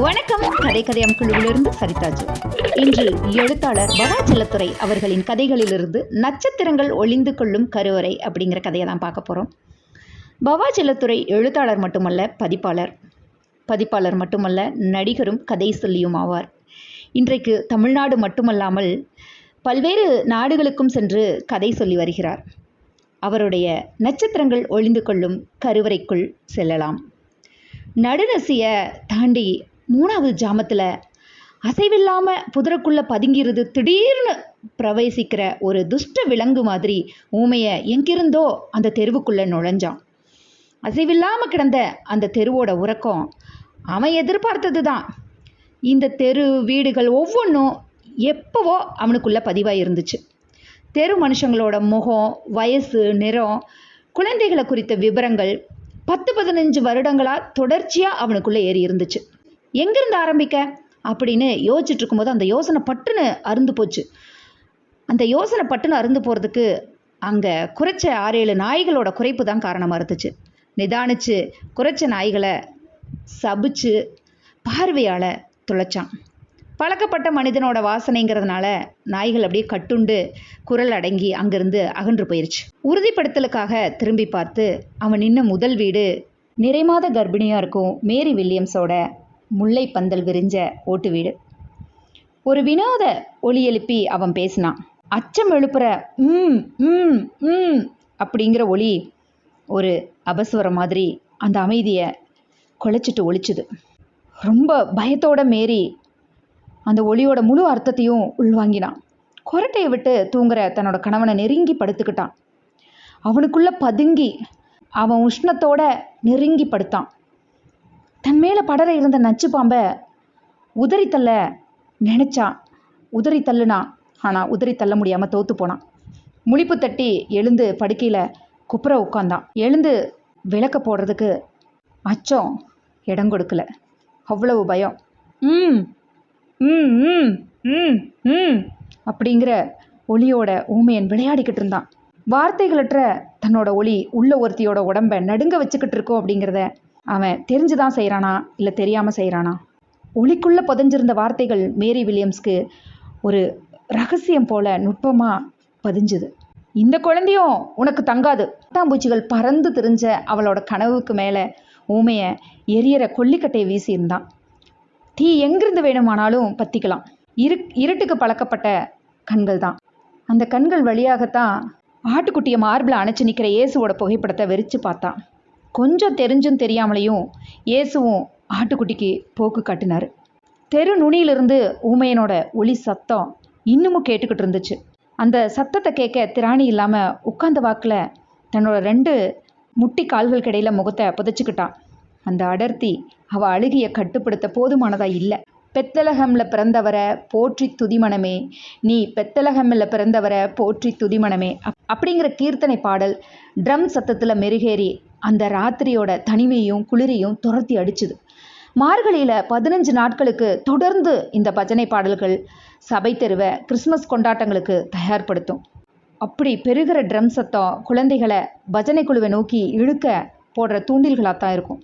வணக்கம். கதை கதையம் குழுவிலிருந்து சரிதாஜு. இன்று எழுத்தாளர் பவா அவர்களின் கதைகளிலிருந்து நட்சத்திரங்கள் ஒளிந்து கொள்ளும் கருவறை அப்படிங்கிற கதையை தான் பார்க்க போகிறோம் பவாச்சலத்துறை எழுத்தாளர் மட்டுமல்ல பதிப்பாளர். பதிப்பாளர் மட்டுமல்ல நடிகரும் கதை சொல்லியும் ஆவார். இன்றைக்கு தமிழ்நாடு மட்டுமல்லாமல் பல்வேறு நாடுகளுக்கும் சென்று கதை சொல்லி வருகிறார். அவருடைய நட்சத்திரங்கள் ஒளிந்து கொள்ளும் கருவறைக்குள் செல்லலாம். நடுநசிய தாண்டி மூணாவது ஜாமத்தில் அசைவில்லாமல் புதருக்குள்ளே பதுங்கிறது திடீர்னு பிரவேசிக்கிற ஒரு துஷ்ட விலங்கு மாதிரி ஊமையை எங்கிருந்தோ அந்த தெருவுக்குள்ளே நுழைஞ்சான். அசைவில்லாமல் கிடந்த அந்த தெருவோட உறக்கம் அவன் எதிர்பார்த்தது தான் இந்த தெரு வீடுகள் ஒவ்வொன்றும் எப்போவோ அவனுக்குள்ளே பதிவாக இருந்துச்சு. தெரு மனுஷங்களோட முகம் வயசு நிறம் குழந்தைகளை குறித்த விவரங்கள் பத்து பதினஞ்சு வருடங்களாக தொடர்ச்சியாக அவனுக்குள்ளே ஏறி இருந்துச்சு. எங்கேருந்து ஆரம்பிக்க? அப்படின்னு யோசிச்சுட்டு இருக்கும்போது அந்த யோசனை பட்டுன்னு அருந்து போச்சு. அந்த யோசனை பட்டுன்னு அருந்து போகிறதுக்கு அங்கே குறைச்ச ஆறு ஏழு நாய்களோட குறைப்பு தான் காரணமாக இருந்துச்சு. நிதானிச்சு குறைச்ச நாய்களை சபிச்சு பார்வையால் துளைச்சான். பழக்கப்பட்ட மனிதனோட வாசனைங்கிறதுனால நாய்கள் அப்படியே கட்டுண்டு குரல் அடங்கி அங்கிருந்து அகன்று போயிருச்சு. உறுதிப்படுத்தலுக்காக திரும்பி பார்த்து அவன் நின்ன முதல் வீடு நிறைமாத கர்ப்பிணியாக இருக்கும் மேரி வில்லியம்ஸோட முல்லை பந்தல் விரிஞ்ச ஓட்டு வீடு. ஒரு வினோத ஒலி எழுப்பி அவன் பேசினான். அச்சம் எழுப்புற ம் ம் ம் அப்படிங்கிற ஒலி ஒரு அபஸ்வரம் மாதிரி அந்த அமைதியை குலைச்சிட்டு ஒழிச்சுது. ரொம்ப பயத்தோட மேரி அந்த ஒளியோட முழு அர்த்தத்தையும் உள்வாங்கினான். கொரட்டையை விட்டு தூங்குற தன்னோட கணவனை நெருங்கி படுத்துக்கிட்டான். அவனுக்குள்ள பதுங்கி அவன் உஷ்ணத்தோட நெருங்கி படுத்தான். தன் மேலே படர இருந்த நச்சு பாம்பை உதறித்தள்ள தள்ள நினைச்சான் உதறி தள்ளுனான் ஆனால் உதறி தள்ள முடியாமல் தோத்து போனான் முழிப்பு தட்டி எழுந்து படுக்கையில் குப்புற உட்காந்தான் எழுந்து விளக்க போடுறதுக்கு அச்சம் இடம் கொடுக்கல. அவ்வளவு பயம். ம் ம் ம் ம் ம் அப்படிங்கிற ஒளியோட ஊமையன் விளையாடிக்கிட்டு இருந்தான். வார்த்தைகளற்ற தன்னோட ஒளி உள்ள ஒருத்தியோட உடம்ப நடுங்க வச்சுக்கிட்டு இருக்கோம் அப்படிங்கிறத அவன் தெரிஞ்சுதான் செய்கிறானா இல்லை தெரியாமல் செய்கிறானா ஒளிக்குள்ளே புதைஞ்சிருந்த வார்த்தைகள் மேரி வில்லியம்ஸ்க்கு ஒரு ரகசியம் போல நுட்பமாக பதிஞ்சுது. இந்த குழந்தையும் உனக்கு தங்காது. பட்டாம்பூச்சிகள் பறந்து திரிஞ்ச அவளோட கனவுக்கு மேலே ஊமையை எரியற கொல்லிக்கட்டையை வீசியிருந்தான். தீ எங்கிருந்து வேணுமானாலும் பற்றிக்கலாம் இரு இருட்டுக்கு பழக்கப்பட்ட கண்கள் தான் அந்த கண்கள் வழியாகத்தான் ஆட்டுக்குட்டியை மார்பில் அணைச்சி நிற்கிற இயேசுவோட புகைப்படத்தை வெறிச்சு பார்த்தான். கொஞ்சம் தெரிஞ்சும் தெரியாமலையும் இயேசுவும் ஆட்டுக்குட்டிக்கு போக்கு காட்டினார். தெரு நுனியிலிருந்து ஊமையனோட ஒளி சத்தம் இன்னமும் கேட்டுக்கிட்டு இருந்துச்சு. அந்த சத்தத்தை கேட்க திராணி இல்லாமல் உட்கார்ந்த வாக்கில் தன்னோட ரெண்டு முட்டி கால்களுக்கு இடையில முகத்தை புதைச்சிக்கிட்டான். அந்த அடர்த்தி அவள் அழுகிய கட்டுப்படுத்த போதுமானதாக இல்லை. பெத்தலகமில் பிறந்தவரை போற்றி துதிமணமே நீ பெத்தலகம்ல பிறந்தவரை போற்றி துதிமணமே அப்- அப்படிங்கிற கீர்த்தனை பாடல் ட்ரம் சத்தத்தில் மெருகேறி அந்த ராத்திரியோட தனிமையும் குளிரையும் துரத்தி அடிச்சுது. மார்கழியில் பதினஞ்சு நாட்களுக்கு தொடர்ந்து இந்த பஜனை பாடல்கள் சபை தெருவை கிறிஸ்மஸ் கொண்டாட்டங்களுக்கு தயார்படுத்தும். அப்படி பெருகிற ட்ரம் சத்தம் குழந்தைகளை பஜனை குழுவை நோக்கி இழுக்க போடுற தூண்டில்களாக தான் இருக்கும்.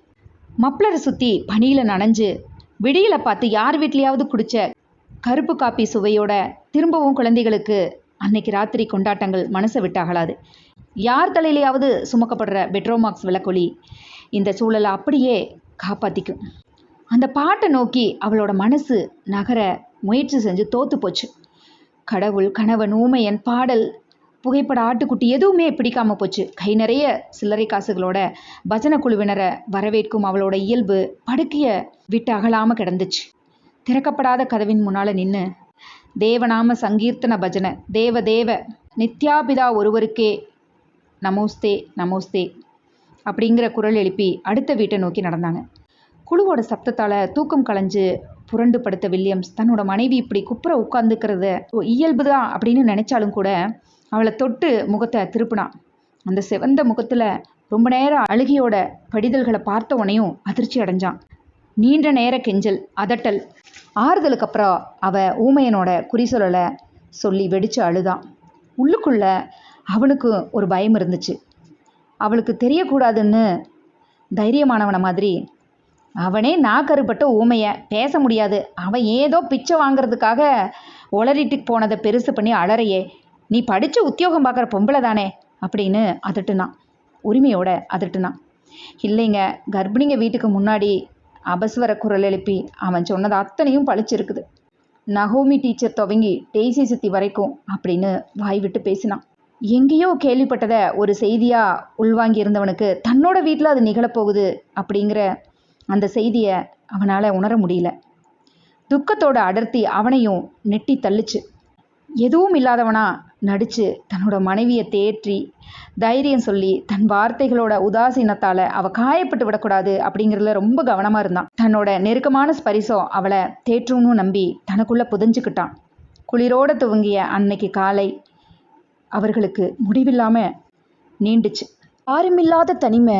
மப்ளரை சுற்றி பனியில் நனைஞ்சு விடியல பார்த்து யார் வீட்லேயாவது குடிச்ச கருப்பு காப்பி சுவையோட திரும்பவும் குழந்தைகளுக்கு அன்னைக்கு ராத்திரி கொண்டாட்டங்கள் மனசை விட்டாகலாது. யார் தலையிலையாவது சுமக்கப்படுற பெட்ரோமாக்ஸ் விளக்கொலி இந்த சூழலை அப்படியே காப்பாற்றிக்கும் அந்த பாட்டை நோக்கி அவளோட மனசு நகர முயற்சி செஞ்சு தோத்து போச்சு கடவுள் கணவன் ஊமையன் பாடல் புகைப்பட ஆட்டுக்குட்டி எதுவுமே பிடிக்காம போச்சு. கை நிறைய சில்லறை காசுகளோட பஜனை குழுவினரை வரவேற்கும் அவளோட இயல்பு படுக்கைய விட்டு அகலாம கிடந்துச்சு. திறக்கப்படாத கதவின் முன்னால நின்று தேவநாம சங்கீர்த்தன பஜனை தேவ தேவ நித்யாபிதா ஒருவருக்கே நமோஸ்தே நமோஸ்தே அப்படிங்கிற குரல் எழுப்பி அடுத்த வீட்டை நோக்கி நடந்தாங்க. குழுவோட சப்தத்தால் தூக்கம் கலைஞ்சு புரண்டு படுத்த வில்லியம்ஸ் தன்னோட மனைவி இப்படி குப்புற உட்காந்துக்கிறத இயல்பு தான் அப்படின்னு நினைச்சாலும் கூட அவளை தொட்டு முகத்தை திருப்பினான் அந்த சிவந்த முகத்தில் ரொம்ப நேரம் அழுகியோட படிதல்களை பார்த்த உடனேயும் அதிர்ச்சி அடைஞ்சான். நீண்ட நேர கெஞ்சல் அதட்டல். ஆறுதலுக்கு அப்புறம் அவ ஊமையனோட குறிசொலலை சொல்லி வெடிச்சு அழுதான். உள்ளுக்குள்ள அவனுக்கு ஒரு பயம் இருந்துச்சு. அவளுக்கு தெரியக்கூடாதுன்னு தைரியமானவனை மாதிரி அவனே நாக்கருப்பட்ட ஊமைய பேச முடியாது. அவன் ஏதோ பிச்சை வாங்குறதுக்காக ஒளரிட்டு போனதை பெருசு பண்ணி அலறையே. நீ படித்து உத்தியோகம் பார்க்குற பொம்பளை தானே? அப்படின்னு அதட்டுனான். உரிமையோட அதட்டுனான். இல்லைங்க கர்ப்பிணிங்க வீட்டுக்கு முன்னாடி அபஸ்வர குரல் எழுப்பி அவன் சொன்னது அத்தனையும் பழிச்சிருக்குது நகோமி டீச்சர் துவங்கி டெய்சி சித்தி வரைக்கும் அப்படின்னு வாய் விட்டு பேசினான். எங்கேயோ கேள்விப்பட்டதை ஒரு செய்தியாக உள்வாங்கி இருந்தவனுக்கு தன்னோட வீட்டில் அது நிகழப்போகுது அப்படிங்கிற அந்த செய்தியை அவனால் உணர முடியல. துக்கத்தோட அடர்த்தி அவனையும் நெட்டி தள்ளுச்சு. எதுவும் இல்லாதவனா நடித்து தன்னோட மனைவியை தேற்றி தைரியம் சொல்லி தன் வார்த்தைகளோட உதாசீனத்தால் அவள் காயப்பட்டு விடக்கூடாது அப்படிங்கிறதுல ரொம்ப கவனமாக இருந்தான். தன்னோட நெருக்கமான ஸ்பரிசம் அவளை தேற்றும்னு நம்பி தனக்குள்ளே புதஞ்சுக்கிட்டான். குளிரோட துவங்கிய அன்னைக்கு காலை அவர்களுக்கு முடிவில்லாமல் நீண்டுச்சு. யாருமில்லாத தனிமை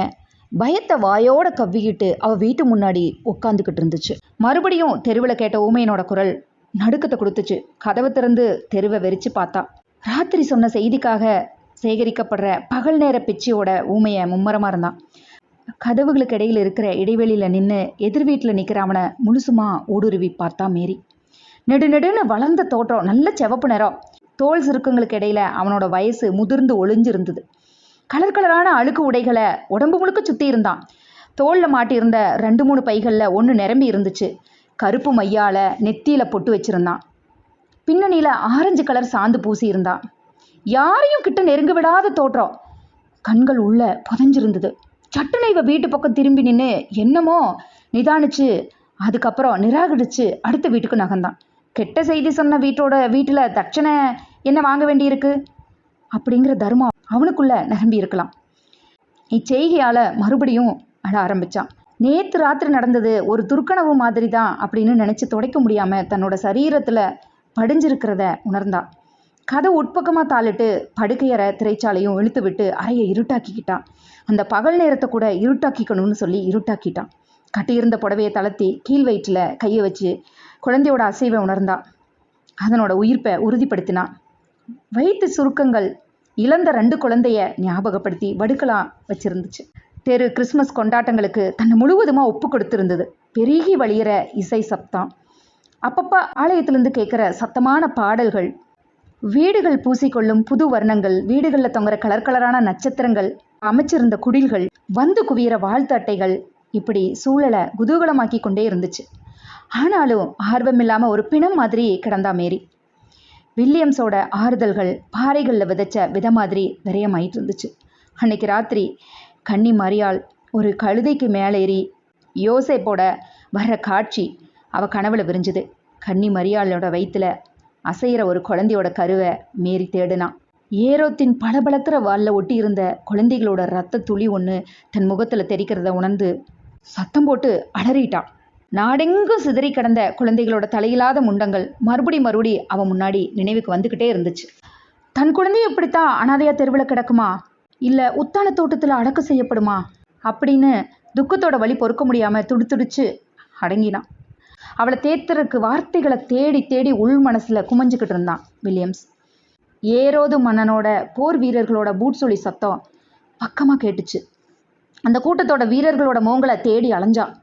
பயத்தை வாயோட கவ்விக்கிட்டு அவ வீட்டு முன்னாடி உட்காந்துக்கிட்டு இருந்துச்சு. மறுபடியும் தெருவில் கேட்ட ஊமையனோட குரல் நடுக்கத்தை கொடுத்துச்சு. கதவை திறந்து தெருவை வெறிச்சு பார்த்தா. ராத்திரி சொன்ன செய்திக்காக சேகரிக்கப்படுற பகல் நேர பிச்சையோட ஊமையை மும்மரமாக இருந்தான். கதவுகளுக்கு இடையில் இருக்கிற இடைவெளியில் நின்று எதிர் வீட்டில் நிற்கிற அவனை முழுசுமா ஊடுருவி பார்த்தா மேரி. நெடு நெடுன்னு வளர்ந்த தோற்றம் நல்ல சிவப்பு நிறம். தோல் சுருக்கங்களுக்கு இடையில அவனோட வயசு முதிர்ந்து ஒளிஞ்சிருந்தது. கலர் கலரான அழுக்கு உடைகளை உடம்பு முழுக்க சுற்றி இருந்தான். தோளில் மாட்டியிருந்த ரெண்டு மூணு பைகளில் ஒன்று நிரம்பி இருந்துச்சு. கருப்பு மையால நெத்தியில் பொட்டு வச்சிருந்தான். பின்னணியில் ஆரஞ்சு கலர் சாந்து பூசி இருந்தான் யாரையும் கிட்ட நெருங்க விடாத தோற்றம். கண்கள் உள்ள புதஞ்சிருந்தது. சட்டுன்னு இவ வீட்டு பக்கம் திரும்பி நின்று என்னமோ நிதானிச்சு அதுக்கப்புறம் நிராகரிச்சு அடுத்த வீட்டுக்கு நகர்ந்தான். கெட்ட செய்தி சொன்ன வீட்டோட வீட்டில் தட்சணை என்ன வாங்க வேண்டியிருக்கு? அப்படிங்கிற தர்மம் அவனுக்குள்ள நிரம்பி இருக்கலாம். இச்செய்கையால் மறுபடியும் அழ ஆரம்பிச்சான். நேற்று ராத்திரி நடந்தது ஒரு துர்க்கனவு மாதிரி தான் அப்படின்னு நினச்சி துடைக்க முடியாமல் தன்னோட சரீரத்தில் படிஞ்சிருக்கிறத உணர்ந்தான் கதை உட்பக்கமாக தாளிட்டு படுக்கையற திரைச்சாலையும் இழுத்து விட்டு அறையை இருட்டாக்கிக்கிட்டான் அந்த பகல் நேரத்தை கூட இருட்டாக்கிக்கணும்னு சொல்லி இருட்டாக்கிட்டான் கட்டியிருந்த புடவையை தளர்த்தி கீழ் வயிற்றில் கையை வச்சு குழந்தையோட அசைவை உணர்ந்தான் அதனோட உயிர்ப்பை உறுதிப்படுத்தினான் வயிற்று சுருக்கங்கள் இழந்த ரெண்டு குழந்தைய ஞாபகப்படுத்தி வடுக்கலாம் வச்சிருந்துச்சு. தெரு கிறிஸ்மஸ் கொண்டாட்டங்களுக்கு தன்னை முழுவதுமாக ஒப்பு கொடுத்துருந்தது. பெருகி வழியிற இசை சப்தம். அப்பப்போ ஆலயத்திலிருந்து கேட்குற சத்தமான பாடல்கள். வீடுகள் பூசிக்கொள்ளும் புது வர்ணங்கள் வீடுகளில் தொங்குற கலர் கலரான நட்சத்திரங்கள் அமைச்சிருந்த குடில்கள் வந்து குவியிற வாழ்த்து அட்டைகள் இப்படி சூழலை குதூகலமாக்கி கொண்டே இருந்துச்சு. ஆனாலும் ஆர்வமில்லாமல் ஒரு பிணம் மாதிரி கிடந்தா மேரி. வில்லியம்ஸோட ஆறுதல்கள் பாறைகளில் விதைச்ச வித மாதிரி விரயமாயிட்டு இருந்துச்சு. அன்னைக்கு ராத்திரி கன்னி மரியாள் ஒரு கழுதைக்கு மேலேறி யோசைப்போட வர்ற காட்சி அவ கனவுல விரிஞ்சுது. கன்னி மரியாளோட வயிற்றுல அசைகிற ஒரு குழந்தையோட கருவை மேரி தேடினான் ஏரோத்தின் பளபளக்கிற வாலில் ஒட்டி இருந்த குழந்தைகளோட ரத்த துளி ஒன்று தன் முகத்தில் தெரிக்கிறத உணர்ந்து சத்தம் போட்டு அலறிட்டான் நாடெங்கும் சிதறி கிடந்த குழந்தைகளோட தலையில்லாத முண்டங்கள் மறுபடி மறுபடி அவன் முன்னாடி நினைவுக்கு வந்துக்கிட்டே இருந்துச்சு. தன் குழந்தையும் இப்படித்தான் அனாதையா தெருவில் கிடக்குமா? இல்லை உத்தான தோட்டத்தில் அடக்கம் செய்யப்படுமா? அப்படின்னு துக்கத்தோட வழி பொறுக்க முடியாமல் துடுத்துடுச்சு அடங்கினான் அவளை தேத்துறதுக்கு வார்த்தைகளை தேடி தேடி உள் மனசில் குமஞ்சிக்கிட்டு இருந்தான் வில்லியம்ஸ். ஏரோது மன்னனோட போர் வீரர்களோட பூட்சொலி சத்தம் பக்கமாக கேட்டுச்சு. அந்த கூட்டத்தோட வீரர்களோட மோங்களை தேடி அலைஞ்சான்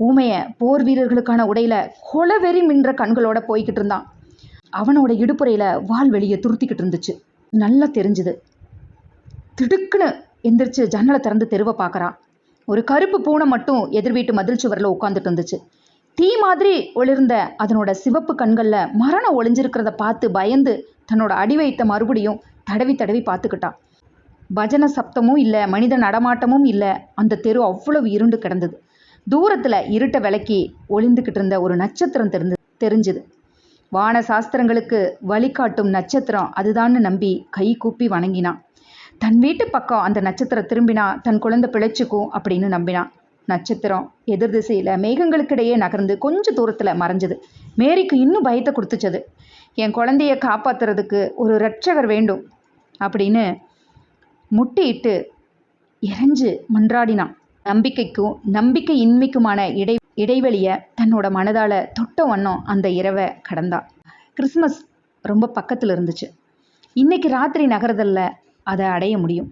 ஊமைய போர் வீரர்களுக்கான உடையில கொலவெறி மின்ற கண்களோட போய்கிட்டு இருந்தான். அவனோட இடுப்புறையில வால் வெளியே துருத்திக்கிட்டு இருந்துச்சு. நல்லா தெரிஞ்சுது. திடுக்குன்னு எந்திரிச்சு ஜன்னலை திறந்து தெருவை பார்க்குறான் ஒரு கருப்பு பூனை மட்டும் எதிர் வீட்டு மதில் சுவரில் உட்காந்துட்டு இருந்துச்சு. தீ மாதிரி ஒளிர்ந்த அதனோட சிவப்பு கண்களில் மரணம் ஒளிஞ்சிருக்கிறத பார்த்து பயந்து தன்னோட அடி வைத்த மறுபடியும் தடவி தடவி பார்த்துக்கிட்டான். பஜன சப்தமும் இல்லை மனித நடமாட்டமும் இல்லை அந்த தெரு அவ்வளவு இருண்டு கிடந்தது. தூரத்தில் இருட்ட விளக்கி ஒளிந்துக்கிட்டு இருந்த ஒரு நட்சத்திரம் தெரிந்து தெரிஞ்சுது. வான சாஸ்திரங்களுக்கு வழிகாட்டும் நட்சத்திரம் அதுதான்னு நம்பி கை கூப்பி வணங்கினான். தன் வீட்டு பக்கம் அந்த நட்சத்திரம் திரும்பினா தன் குழந்தை பிழைச்சுக்கும் அப்படின்னு நம்பினான். நட்சத்திரம் எதிர் திசையில் மேகங்களுக்கிடையே நகர்ந்து கொஞ்ச தூரத்தில் மறைஞ்சது. மேரிக்கு இன்னும் பயத்தை கொடுத்துச்சது. என் குழந்தைய காப்பாத்துறதுக்கு ஒரு ரட்சகர் வேண்டும் அப்படின்னு முட்டியிட்டு இறைஞ்சு மன்றாடினான். நம்பிக்கைக்கும் நம்பிக்கை இன்மைக்குமான இடை இடைவெளியை தன்னோட மனதால் தொட்ட வண்ணம் அந்த இரவை கடந்தா. கிறிஸ்மஸ் ரொம்ப பக்கத்தில் இருந்துச்சு. இன்னைக்கு ராத்திரி நகரதில் அதை அடைய முடியும்.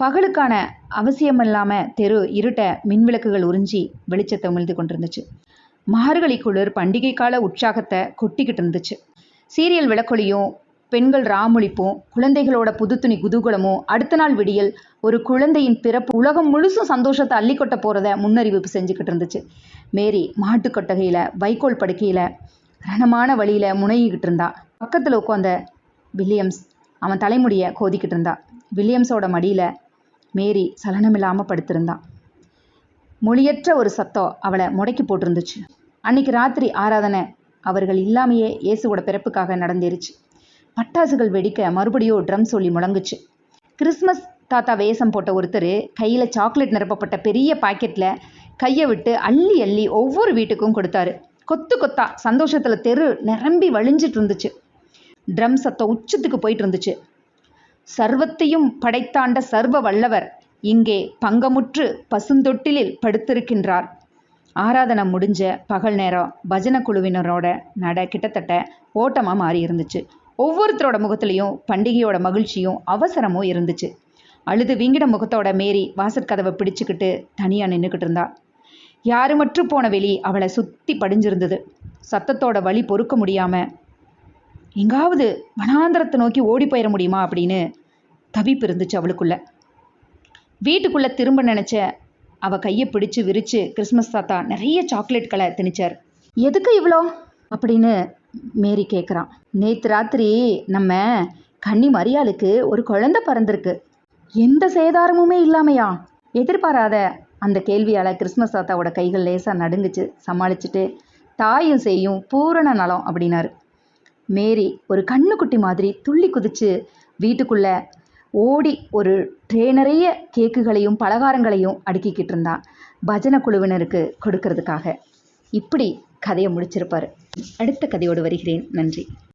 பகலுக்கான அவசியம் இல்லாமல் தெரு இருட்ட மின்விளக்குகள் உறிஞ்சி வெளிச்சத்தை உமிழ்ந்து கொண்டிருந்துச்சு. மார்கழி குளிர் பண்டிகை கால உற்சாகத்தை கொட்டிக்கிட்டு இருந்துச்சு. சீரியல் விளக்கொலியும் பெண்கள் ராமொழிப்பும் குழந்தைகளோட புது துணி குதூகலமும் அடுத்த நாள் விடியல் ஒரு குழந்தையின் பிறப்பு உலகம் முழுசும் சந்தோஷத்தை அள்ளிக்கொட்ட போகிறத முன்னறிவிப்பு செஞ்சுக்கிட்டு இருந்துச்சு. மேரி மாட்டுக் கொட்டகையில் வைக்கோல் படுக்கையில் ரணமான வழியில் முனையிக்கிட்டு இருந்தா. பக்கத்தில் உட்காந்த வில்லியம்ஸ் அவன் தலைமுடியை கோதிக்கிட்டு இருந்தா. வில்லியம்ஸோட மடியில் மேரி சலனமில்லாமல் படுத்திருந்தான் மொழியற்ற ஒரு சத்தம் அவளை முடக்கி போட்டிருந்துச்சு. அன்னைக்கு ராத்திரி ஆராதனை அவர்கள் இல்லாமையே இயேசுவோட பிறப்புக்காக நடந்துருச்சு பட்டாசுகள் வெடிக்க மறுபடியும் ட்ரம் சொல்லி முழங்குச்சு. கிறிஸ்மஸ் தாத்தா வேஷம் போட்ட ஒருத்தர் கையில் சாக்லேட் நிரப்பப்பட்ட பெரிய பாக்கெட்டில் கையை விட்டு அள்ளி அள்ளி ஒவ்வொரு வீட்டுக்கும் கொடுத்தாரு. கொத்து கொத்தா சந்தோஷத்தில் தெரு நிரம்பி வழிஞ்சிட்டு இருந்துச்சு. ட்ரம் சத்தம் உச்சத்துக்கு போயிட்டு இருந்துச்சு. சர்வத்தையும் படைத்தாண்ட சர்வ வல்லவர் இங்கே பங்கமுற்று பசுந்தொட்டிலில் படுத்திருக்கின்றார். ஆராதனை முடிஞ்ச பகல் நேரம் பஜனை குழுவினரோட நட கிட்டத்தட்ட ஓட்டமாக மாறி இருந்துச்சு. ஒவ்வொருத்தரோட முகத்துலேயும் பண்டிகையோட மகிழ்ச்சியும் அவசரமும் இருந்துச்சு. அழுது வீங்கிட முகத்தோட மேரி வாசற்கதவை பிடிச்சுக்கிட்டு தனியாக நின்றுக்கிட்டு இருந்தா. யாருமற்று போன வெளி அவளை சுற்றி படிஞ்சிருந்தது. சத்தத்தோட வழி பொறுக்க முடியாமல் எங்காவது வனாந்தரத்தை நோக்கி ஓடி போயிட முடியுமா அப்படின்னு தவிப்பு இருந்துச்சு அவளுக்குள்ள. வீட்டுக்குள்ளே திரும்ப நினச்ச அவ கையை பிடிச்சு விரிச்சு கிறிஸ்மஸ் தாத்தா நிறைய சாக்லேட்களை திணிச்சார். எதுக்கு இவ்வளோ அப்படின்னு மேரி கேட்குறான் நேற்று ராத்திரி நம்ம கன்னி மரியாளுக்கு ஒரு குழந்தை பிறந்திருக்கு. எந்த சேதாரமுமே இல்லாமையா? எதிர்பாராத அந்த கேள்வியால் கிறிஸ்மஸ் தாத்தாவோட கைகள் லேசாக நடுங்குச்சு. சமாளிச்சுட்டு தாயும் செய்யும் பூரண நலம் அப்படின்னாரு. மேரி ஒரு கண்ணுக்குட்டி மாதிரி துள்ளி குதிச்சு வீட்டுக்குள்ள ஓடி ஒரு ட்ரே நிறைய கேக்குகளையும் பலகாரங்களையும் அடுக்கிக்கிட்டு இருந்தான். பஜனை குழுவினருக்கு கொடுக்கறதுக்காக. இப்படி கதையை முடிச்சிருப்பார். அடுத்த கதையோடு வருகிறேன். நன்றி.